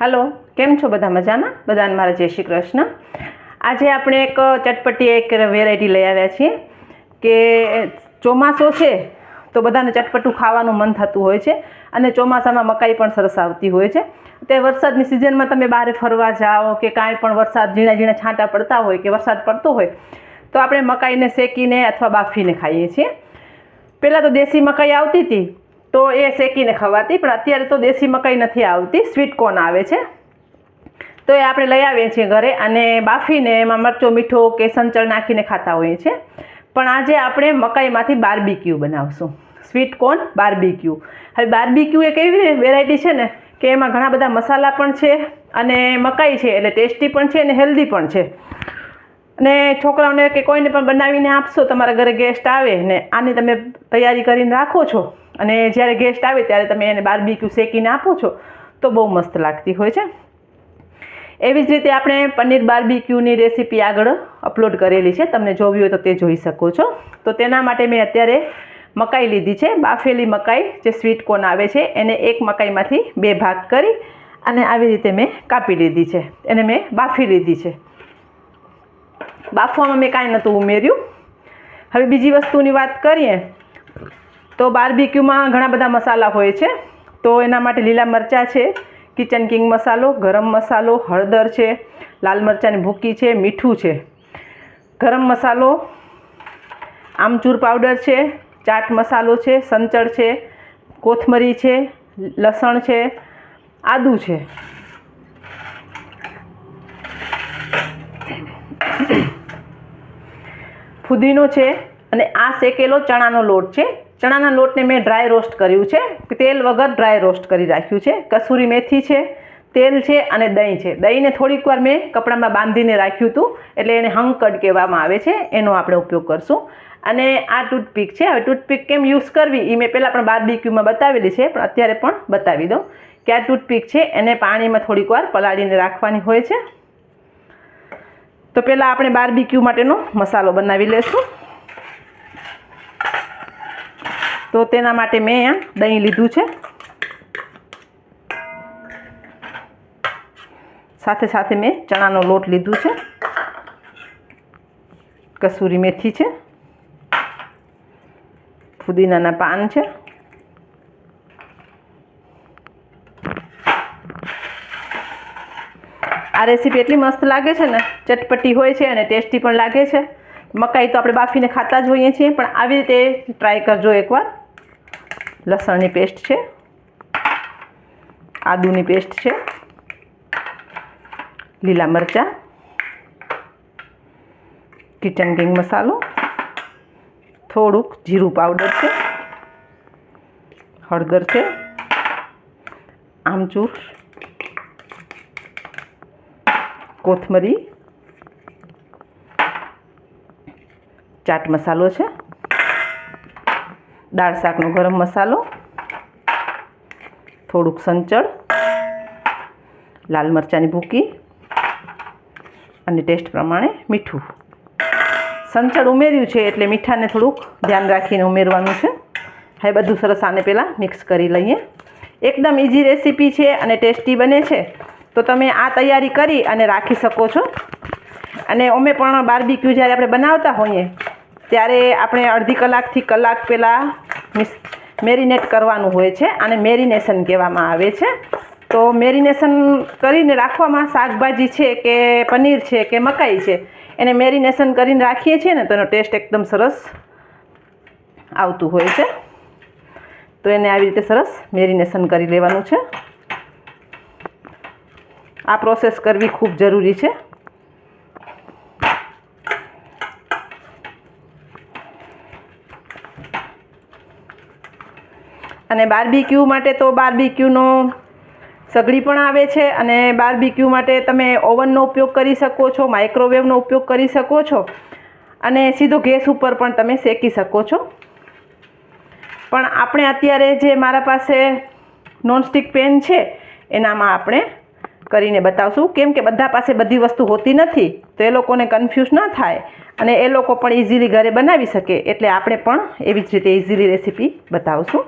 હાલો, કેમ છો બધા મજામાં? બધાને મારા જય શ્રી કૃષ્ણ. આજે આપણે એક ચટપટી એક વેરાયટી લઈ આવ્યા છીએ કે ચોમાસો છે તો બધાને ચટપટું ખાવાનું મન થતું હોય છે અને ચોમાસામાં મકાઈ પણ સરસ આવતી હોય છે. તે વરસાદની સિઝનમાં તમે બહાર ફરવા જાઓ કે કાંઈ પણ વરસાદ ઝીણા ઝીણા છાંટા પડતા હોય કે વરસાદ પડતો હોય, તો આપણે મકાઈને શેકીને અથવા બાફીને ખાઈએ છીએ. પહેલાં તો દેશી મકાઈ આવતી હતી તો એ શેકીને ખવાતી, પણ અત્યારે તો દેશી મકાઈ નથી આવતી સ્વીટ કોર્ન આવે છે. તો એ આપણે લઈ આવીએ છીએ ઘરે અને બાફીને એમાં મરચો, મીઠો કે સંચળ નાખીને ખાતા હોઈએ છીએ. પણ આજે આપણે મકાઈમાંથી બાર્બીક્યુ બનાવશું. સ્વીટ કોર્ન બારબીક્યુ હવે બારબીક્યુ એક એવી વેરાયટી છે ને? કે એમાં ઘણા બધા મસાલા પણ છે અને મકાઈ છે, એટલે ટેસ્ટી પણ છે અને હેલ્ધી પણ છે. અને છોકરાઓને કે કોઈને પણ બનાવીને આપશો, તમારા ઘરે ગેસ્ટ આવે ને, આની તમે તૈયારી કરીને રાખો છો. અને જ્યારે ગેસ્ટ આવે ત્યારે તમે એને બારબીક્યુ શેકીને આપો છો, તો બહુ મસ્ત લાગતી હોય છે. એવી જ રીતે આપણે પનીર બારબીક્યુની રેસીપી આગળ અપલોડ કરેલી છે. તમને જોવી હોય તો તે જોઈ શકો છો. તો તેના માટે મેં અત્યારે મકાઈ લીધી છે. બાફેલી મકાઈ જે સ્વીટ કોર્ન આવે છે, એને એક મકાઈમાંથી બે ભાગ કરી અને આવી રીતે મેં કાપી લીધી છે. એને મેં બાફી લીધી છે. બાફવામાં મેં કાંઈ નહોતું ઉમેર્યું. હવે બીજી વસ્તુની વાત કરીએ તો બારબીક્યુમાં ઘણા બધા મસાલા હોય છે. તો એના માટે લીલા મરચાં છે, કિચન કિંગ મસાલો, ગરમ મસાલો, હળદર છે, લાલ મરચાંની ભૂકી છે, મીઠું છે. ગરમ મસાલો, આમચૂર પાવડર છે, ચાટ મસાલો છે, સંચળ છે, કોથમરી છે, લસણ છે, આદુ છે. ફુદીનો છે અને આ શેકેલો ચણાનો લોટ છે. ચણાના લોટને મેં ડ્રાય રોસ્ટ કર્યું છે. તેલ વગર ડ્રાય રોસ્ટ કરી રાખ્યું છે. કસૂરી મેથી છે, તેલ છે અને દહીં છે. દહીંને થોડીક વાર મેં કપડામાં બાંધીને રાખ્યું હતું, એટલે એને હંકડ કહેવામાં આવે છે. એનો આપણે ઉપયોગ કરશું. અને આ ટૂથપીક છે. હવે ટૂથપીક કેમ યુઝ કરવી એ મેં પહેલાં પણ બારબીક્યુમાં બતાવેલી છે, પણ અત્યારે પણ બતાવી દઉં. કે આ ટૂથપીક છે, એને પાણીમાં થોડીક વાર પલાળીને રાખવાની હોય છે. તો પહેલાં આપણે બારબીક્યુ માટેનો મસાલો બનાવી લઈશું તો તેના માટે મેં અહીંયા દહીં લીધું છે. સાથે સાથે મેં ચણાનો લોટ લીધું છે. કસૂરી મેથી છે. ફુદીનાના પાન છે. આ રેસીપી એટલી મસ્ત લાગે છે ને, ચટપટી હોય છે અને ટેસ્ટી પણ લાગે છે. મકાઈ તો આપણે બાફીને ખાતા જ હોઈએ છીએ, પણ આવી રીતે ટ્રાય કરજો એકવાર. લસણની પેસ્ટ છે, આદુની પેસ્ટ છે, લીલા મરચાં, કિચન કિંગ મસાલો, થોડુંક જીરું પાવડર છે, હળદર છે, આમચૂર, કોથમરી, ચાટ મસાલો છે. દાળ શાકનો ગરમ મસાલો, થોડુંક સંચળ, લાલ મરચાંની ભૂકી અને ટેસ્ટ પ્રમાણે મીઠું. સંચળ ઉમેર્યું છે એટલે મીઠાને થોડુંક ધ્યાન રાખીને ઉમેરવાનું છે. હવે બધું સરસ આને પહેલાં મિક્સ કરી લઈએ. એકદમ ઇઝી રેસીપી છે અને ટેસ્ટી બને છે. તો તમે આ તૈયારી કરી અને રાખી શકો છો. અને અમે પણ બારબીક્યુ જ્યારે આપણે બનાવતા હોઈએ, ત્યારે આપણે અડધી કલાકથી કલાક પહેલાં મિસ, મેરિનેટ કરવાનું હોય છે અને મેરિનેશન કહેવામાં આવે છે. તો મેરિનેશન કરીને રાખવામાં શાકભાજી છે કે પનીર છે કે મકાઈ છે, એને મેરિનેશન કરીને રાખીએ છીએ ને તો એનો ટેસ્ટ એકદમ સરસ આવતું હોય છે. તો એને આવી રીતે સરસ મેરિનેશન કરી લેવાનું છે. આ પ્રોસેસ કરવી ખૂબ જરૂરી છે. અને બાર્બીક્યુ માટે તો બાર્બીક્યુનો સગડી પણ આવે છે અને બાર્બીક્યુ માટે તમે ઓવનનો ઉપયોગ કરી શકો છો માઇક્રોવેવનો ઉપયોગ કરી શકો છો અને સીધો ગેસ ઉપર પણ તમે શેકી શકો છો. પણ આપણે અત્યારે જે મારા પાસે નોનસ્ટિક પેન છે, એનામાં આપણે કરીને બતાવશું. કેમ કે બધા પાસે બધી વસ્તુ હોતી નથી, તો એ લોકોને કન્ફ્યુઝ ના થાય અને એ લોકો પણ ઇઝીલી ઘરે બનાવી શકે, એટલે આપણે પણ એવી જ રીતે ઇઝીલી રેસીપી બતાવશું.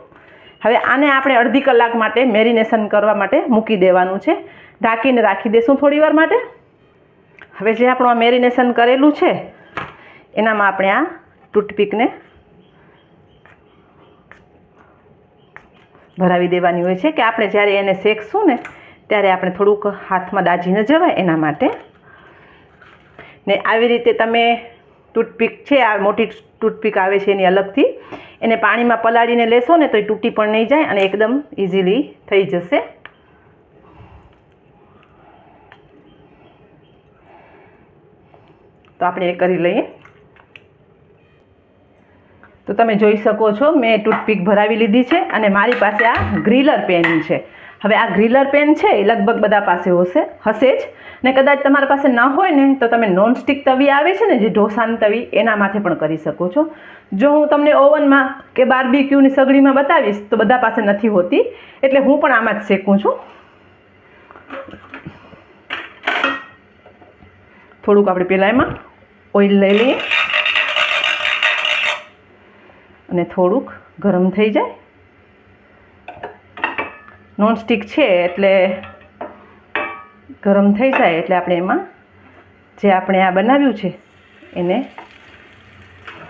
હવે આને આપણે અડધી કલાક માટે મેરિનેશન કરવા માટે મૂકી દેવાનું છે. ઢાંકીને રાખી દઈશું થોડીવાર માટે. હવે જે આપણું આ મેરિનેશન કરેલું છે, એનામાં આપણે આ ટૂથપીકને ભરાવી દેવાની હોય છે કે આપણે જ્યારે એને શેકશું ને, ત્યારે આપણે થોડુંક હાથમાં દાજી ન જવાય એના માટે. ને આવી રીતે તમે ટૂથપીક છે, આ મોટી ટૂથપીક આવે છે એની અલગથી. એને પાણીમાં પલાળીને લેશો ને તો એ તૂટી પણ નહીં જાય અને એકદમ ઇઝીલી થઈ જશે. તો આપણે એ કરી લઈએ. તો તમે જોઈ શકો છો, મેં ટૂથપીક ભરાવી લીધી છે અને મારી પાસે આ ગ્રીલર પેન છે. હવે આ ગ્રીલર પેન છે એ લગભગ બધા પાસે હશે હશે જ. ને કદાચ તમારા પાસે ન હોય ને તો તમે નોનસ્ટિક તવી આવે છે ને જે ઢોસાની તવી, એના માથે પણ કરી શકો છો. જો હું તમને ઓવનમાં કે બાર્બીક્યુની સગડીમાં બતાવીશ તો બધા પાસે નથી હોતી, એટલે હું પણ આમાં જ શેકું છું. થોડુંક આપણે પહેલાં એમાં ઓઇલ લઈ લઈએ. અને થોડુંક ગરમ થઈ જાય. નોનસ્ટિક છે એટલે ગરમ થઈ જાય એટલે આપણે એમાં જે આપણે આ બનાવ્યું છે એને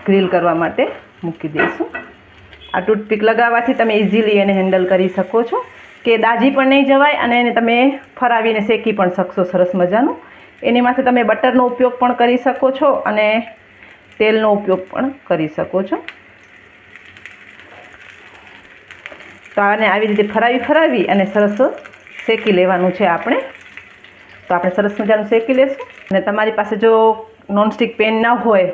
ગ્રીલ કરવા માટે મૂકી દઈશું. આ ટૂથપીક લગાવવાથી તમે ઇઝીલી એને હેન્ડલ કરી શકો છો. કે દાજી પણ નહીં જવાય અને એને તમે ફરાવીને શેકી પણ શકશો સરસ મજાનું. એની માથે તમે બટરનો ઉપયોગ પણ કરી શકો છો અને તેલનો ઉપયોગ પણ કરી શકો છો. તો આને આવી રીતે ફરાવી ફરાવી અને સરસ શેકી લેવાનું છે આપણે. તો આપણે સરસ મજાનું શેકી લેશું. અને તમારી પાસે જો નોનસ્ટિક પેન ન હોય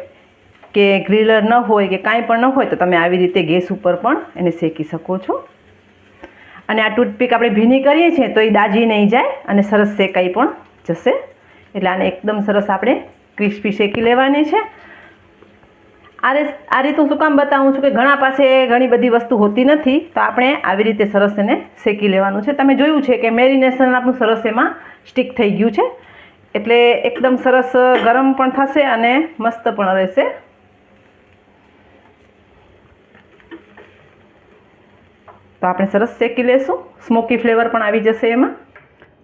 કે ગ્રીલર ન હોય કે કાંઈ પણ ન હોય તો તમે આવી રીતે ગેસ ઉપર પણ એને શેકી શકો છો. અને આ ટૂથપીક આપણે ભીની કરીએ છીએ તો એ દાજી નહીં જાય અને સરસ શેકાઈ પણ જશે. એટલે આને એકદમ સરસ આપણે ક્રિસ્પી શેકી લેવાની છે. આ આ રીતે હું શું કામ બતાવું છું કે ઘણા પાસે ઘણી બધી વસ્તુ હોતી નથી, તો આપણે આવી રીતે સરસ એને શેકી લેવાનું છે. તમે જોયું છે કે મેરિનેશન આપણું સરસ એમાં સ્ટીક થઈ ગયું છે. એટલે એકદમ સરસ ગરમ પણ થશે અને મસ્ત પણ રહેશે. તો આપણે સરસ શેકી લેશું. સ્મોકી ફ્લેવર પણ આવી જશે એમાં.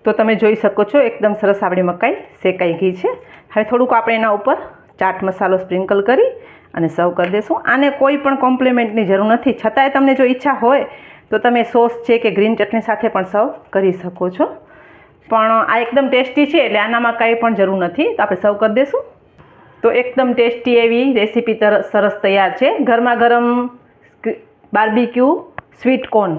તો તમે જોઈ શકો છો એકદમ સરસ આપણી મકાઈ શેકાઈ ગઈ છે. હવે થોડુંક આપણે એના ઉપર ચાટ મસાલો સ્પ્રિંકલ કરી અને સર્વ કરી દેશું. આને કોઈ પણ કોમ્પ્લિમેન્ટની જરૂર નથી. છતાંય તમને જો ઈચ્છા હોય, તો તમે સોસ છે કે ગ્રીન ચટણી સાથે પણ સર્વ કરી શકો છો. પણ આ એકદમ ટેસ્ટી છે, એટલે આનામાં કંઈ પણ જરૂર નથી. તો આપણે સર્વ કરી દઈશું તો એકદમ ટેસ્ટી એવી રેસીપી સરસ તૈયાર છે. ગરમા ગરમ બાર્બીક્યુ સ્વીટ કોર્ન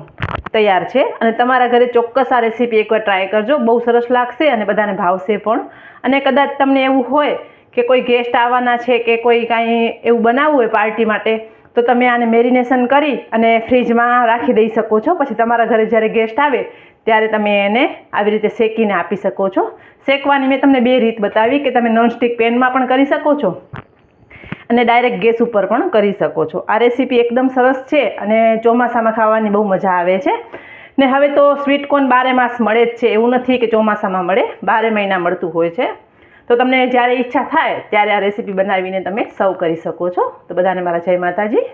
તૈયાર છે. અને તમારા ઘરે ચોક્કસ આ રેસીપી એકવાર ટ્રાય કરજો. બહુ સરસ લાગશે અને બધાને ભાવશે પણ. અને કદાચ તમને એવું હોય કે કોઈ ગેસ્ટ આવવાના છે કે કોઈ કાંઈ એવું બનાવવું હોય પાર્ટી માટે, તો તમે આને મેરિનેશન કરી અને ફ્રીજમાં રાખી દઈ શકો છો. પછી તમારા ઘરે જ્યારે ગેસ્ટ આવે, ત્યારે તમે એને આવી રીતે શેકીને આપી શકો છો. શેકવાની મેં તમને બે રીત બતાવી કે તમે નોનસ્ટિક પેનમાં પણ કરી શકો છો અને ડાયરેક્ટ ગેસ ઉપર પણ કરી શકો છો. આ રેસીપી એકદમ સરસ છે અને ચોમાસામાં ખાવાની બહુ મજા આવે છે. ને હવે તો સ્વીટ કોર્ન બારે માસ મળે જ છે. એવું નથી કે ચોમાસામાં મળે, બારે મહિના મળતું હોય છે. તો તમને જ્યારે ઈચ્છા થાય ત્યારે આ રેસીપી બનાવીને તમે સર્વ કરી શકો છો. તો બધાને મારા જય માતાજી.